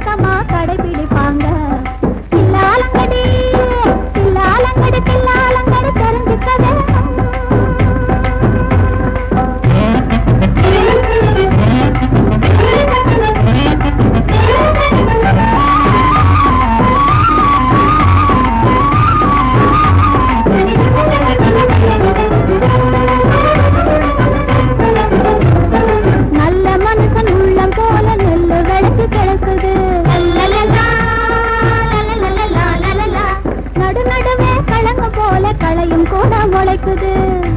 అమృతమా కడపి 对。